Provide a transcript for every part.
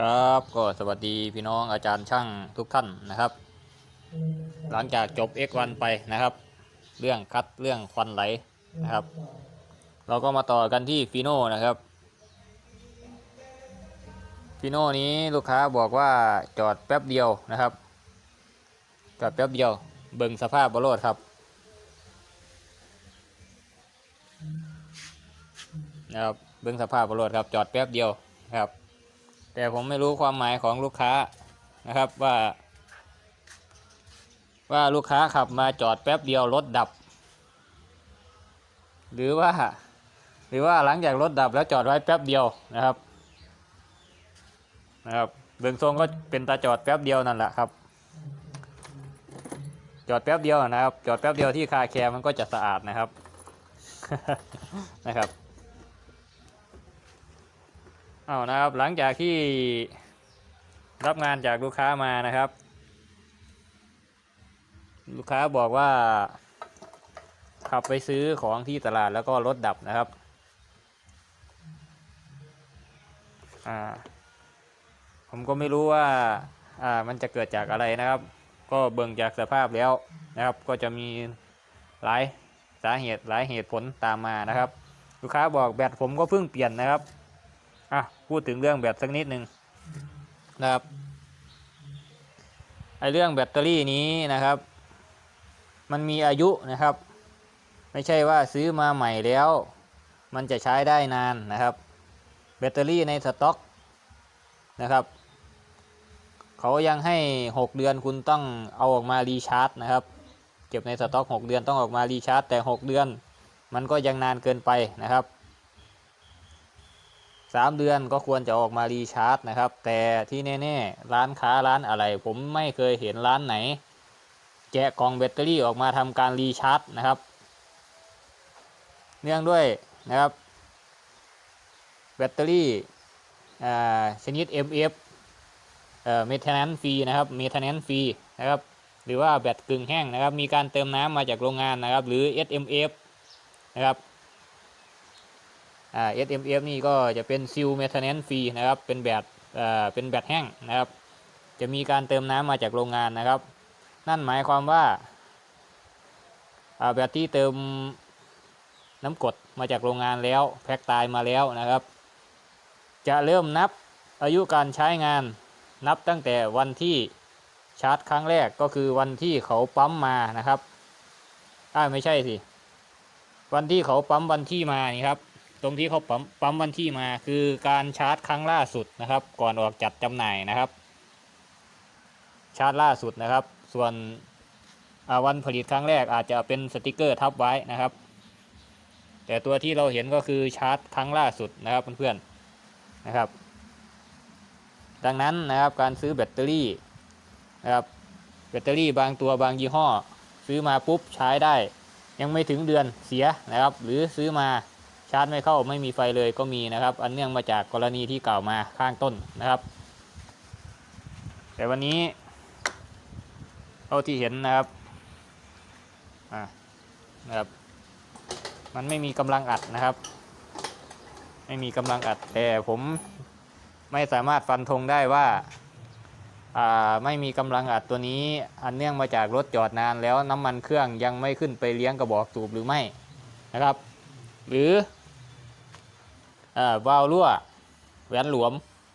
ครับก็สวัสดีพี่น้องอาจารย์ช่างทุกท่านนะครับ หลังจากจบ X1 ไปนะครับ เรื่องคัดเรื่องควันไหลนะครับ เราก็มาต่อกันที่ฟีโน่นะครับฟีโน่นี้ลูกค้าบอกว่าจอดแป๊บเดียวนะครับจอดแป๊บเดียวเบิ่งสภาพบรถครับนะครับเบิ่งสภาพบรถครับจอดแป๊บเดียวครับ แต่ผมไม่รู้ความหมายของลูกค้านะครับว่า ว่าลูกค้าขับมาจอดแป๊บเดียวรถดับ หรือว่า หรือว่าหลังจากรถดับแล้วจอดไว้แป๊บเดียวนะครับนะครับเบื้องทรงก็เป็นตาจอดแป๊บเดียวนั่นแหละครับ จอดแป๊บเดียวนะครับ จอดแป๊บเดียวที่คาแคร์มันก็จะสะอาดนะครับนะครับ เอานะครับหลังจากที่รับงานจากลูกค้ามานะครับ ลูกค้าบอกว่า ขับไปซื้อของที่ตลาดแล้วก็รถดับนะครับอ่าผมก็ไม่รู้ว่าอ่ามันจะเกิดจากอะไรนะครับ ก็เบิ่งจากสภาพแล้วนะครับ ก็จะมีหลายสาเหตุหลายเหตุผลตามมานะครับ ลูกค้าบอกแบตผมก็เพิ่งเปลี่ยนนะครับ อะพูดถึงเรื่องแบตสักนิดหนึ่งนะครับไอเรื่องแบตเตอรี่นี้นะครับ มันมีอายุนะครับ ไม่ใช่ว่าซื้อมาใหม่แล้ว มันจะใช้ได้นานนะครับ แบตเตอรี่ในสต็อกนะครับเขายังให้ 6 เดือนคุณต้องเอาออกมารีชาร์จนะครับ เก็บในสต็อก 6 เดือนต้องออกมารีชาร์จแต่ 6 เดือน มันก็ยังนานเกินไปนะครับ 3 เดือนก็ควรจะออกมารีชาร์จนะครับ แต่ที่แน่ๆ ร้านค้าร้านอะไร ผมไม่เคยเห็นร้านไหน แกะกล่องแบตเตอรี่ออกมาทำการรีชาร์จนะครับ เนื่องด้วยนะครับ แบตเตอรี่ชนิด MF เอ่อ maintenance fee นะครับ maintenance fee นะครับหรือว่าแบตกึ่งแห้งนะครับ มีการเติมน้ำมาจากโรงงานนะครับ หรือ SMF นะครับ SMF นี่ก็จะเป็น seal maintenance fee นะครับ เป็นแบตเป็นแบตแห้งนะครับ จะมีการเติมน้ำมาจากโรงงานนะครับ นั่นหมายความว่าแบตที่เติมน้ำกดมาจากโรงงานแล้ว แพ็กตายมาแล้วนะครับ จะเริ่มนับอายุการใช้งานนับตั้งแต่วันที่ชาร์จครั้งแรกก็คือวันที่เขาปั๊มมานะครับอ่าไม่ใช่สิ วันที่เขาปั๊มวันที่มานี่ครับ ตรงที่เขาปั๊มปั๊มวันที่มาคือการชาร์จครั้งล่าสุดนะครับ ก่อนออกจัดจำหน่ายนะครับ ชาร์จล่าสุดนะครับ ส่วนวันผลิตครั้งแรกอาจจะเป็นสติกเกอร์ทับไว้นะครับ แต่ตัวที่เราเห็นก็คือชาร์จครั้งล่าสุดนะครับเพื่อนๆนะครับ ดังนั้นนะครับการซื้อแบตเตอรี่นะครับแบตเตอรี่บางตัวบางยี่ห้อ ซื้อมาปุ๊บใช้ได้ ยังไม่ถึงเดือนเสียนะครับ หรือซื้อมา ชาร์จไม่เข้าไม่มีไฟเลยก็มีนะครับ อันเนื่องมาจากกรณีที่กล่าวมาข้างต้นนะครับ แต่วันนี้เท่าที่เห็นนะครับอ่านะครับ มันไม่มีกำลังอัดนะครับ ไม่มีกำลังอัด แต่ผมไม่สามารถฟันธงได้ว่าอ่าไม่มีกำลังอัดตัวนี้ อันเนื่องมาจากรถจอดนานแล้วน้ำมันเครื่องยังไม่ขึ้นไปเลี้ยงกระบอกสูบหรือไม่นะครับ หรือ วาล์วรั่วแหวนหลวม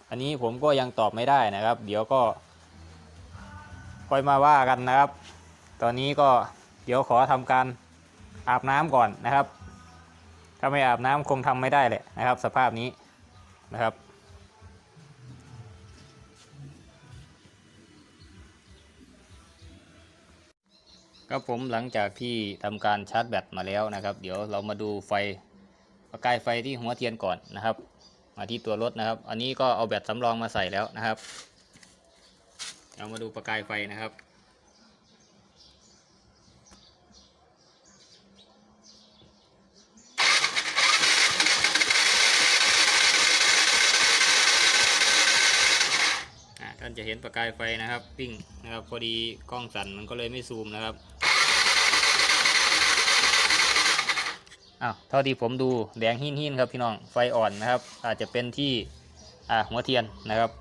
อันนี้ผมก็ยังตอบไม่ได้นะครับ เดี๋ยวก็ค่อยมาว่ากันนะครับ ตอนนี้ก็เดี๋ยวขอทำการอาบน้ำก่อนนะครับ ถ้าไม่อาบน้ำคงทำไม่ได้แหละนะครับ สภาพนี้นะครับครับผมหลังจากที่ทำการชาร์จแบตมาแล้วนะครับ เดี๋ยวเรามาดูไฟ ประกายไฟที่หัวเทียนก่อนนะครับ มาที่ตัวรถนะครับ อันนี้ก็เอาแบตสำรองมาใส่แล้วนะครับ เรามาดูประกายไฟนะครับท่านจะเห็นประกายไฟนะครับ ปิ้งนะครับ พอดีกล้องสั่นมันก็เลยไม่ซูมนะครับ อ้าวเท่าที่ผมดูแดงหินหินๆครับพี่น้องไฟอ่อนนะครับ อาจจะเป็นที่อ่าหัวเทียนนะครับ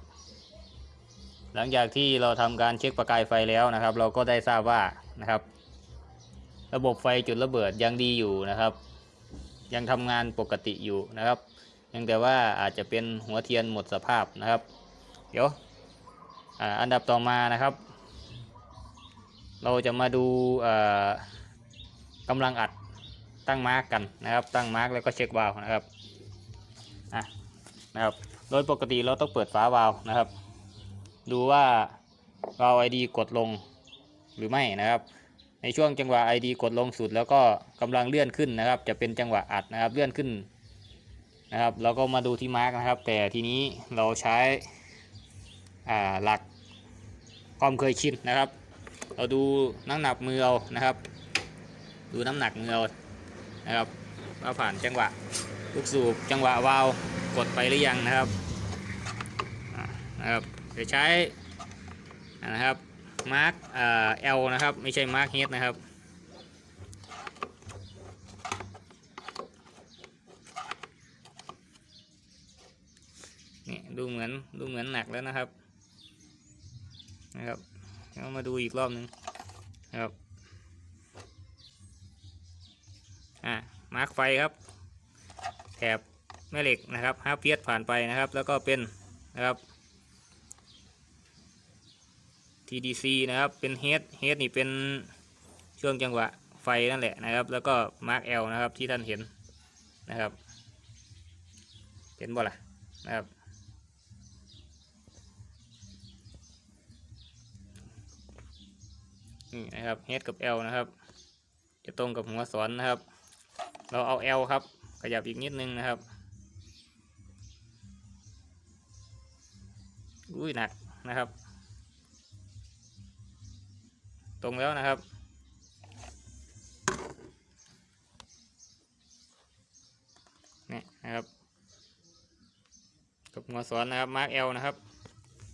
หลังจากที่เราทำการเช็คประกายไฟแล้วนะครับ เราก็ได้ทราบว่านะครับ ระบบไฟจุดระเบิดยังดีอยู่นะครับ ยังทำงานปกติอยู่นะครับยังแต่ว่าอาจจะเป็นหัวเทียนหมดสภาพนะครับ เดี๋ยวอ่าอันดับต่อมานะครับ เราจะมาดูอ่ากำลังอัด ตั้งมาร์กกันนะครับ ตั้งมาร์กแล้วก็เช็ควาล์วนะครับอะนะครับโดยปกติเราต้องเปิดฝาวาล์วนะครับ ดูว่าวาล์ว ID กดลงหรือไม่นะครับ ในช่วงจังหวะ ID กดลงสุด แล้วก็กำลังเลื่อนขึ้นนะครับ จะเป็นจังหวะอัดนะครับเลื่อนขึ้นนะครับเราก็มาดูที่มาร์กนะครับ แต่ทีนี้เราใช้อ่าหลักความเคยชินนะครับ เราดูน้ำหนักมือเอานะครับ ดูน้ำหนักมือเอา นะครับว่าผ่านจังหวะลูกสูบจังหวะวาล์วกดไปหรือยังนะครับอ่านะครับจะใช้นะครับมาร์กเอลนะครับ ไม่ใช่มาร์กเฮดนะครับนี่ดูเหมือนดูเหมือนหนักแล้วนะครับนะครับแล้วมาดูอีกรอบหนึ่งนะครับอ่าร์กไฟครับ แถบแม่เหล็กนะครับฮาร์เพียสผ่านไปนะครับ แล้วก็เป็นนะครับ TDC นะครับ เป็นเฮดเฮดนี่เป็นช่วงจังหวะไฟนั่นแหละนะครับ แล้วก็มาร์ก L นะครับที่ท่านเห็นนะครับ เห็นบ่ล่ะนะครับนี่นะครับ H กับ L นะครับ จะตรงกับหัวสอนนะครับ เราเอา L ครับ ขยับอีกนิดนึงนะครับ อุ้ยหนักนะครับ ตรงแล้วนะครับ นี่นะครับ กับหัวสอนนะครับ มาร์ก L นะครับ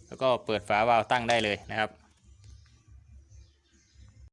แล้วก็เปิดฝาวาล์วตั้งได้เลยนะครับ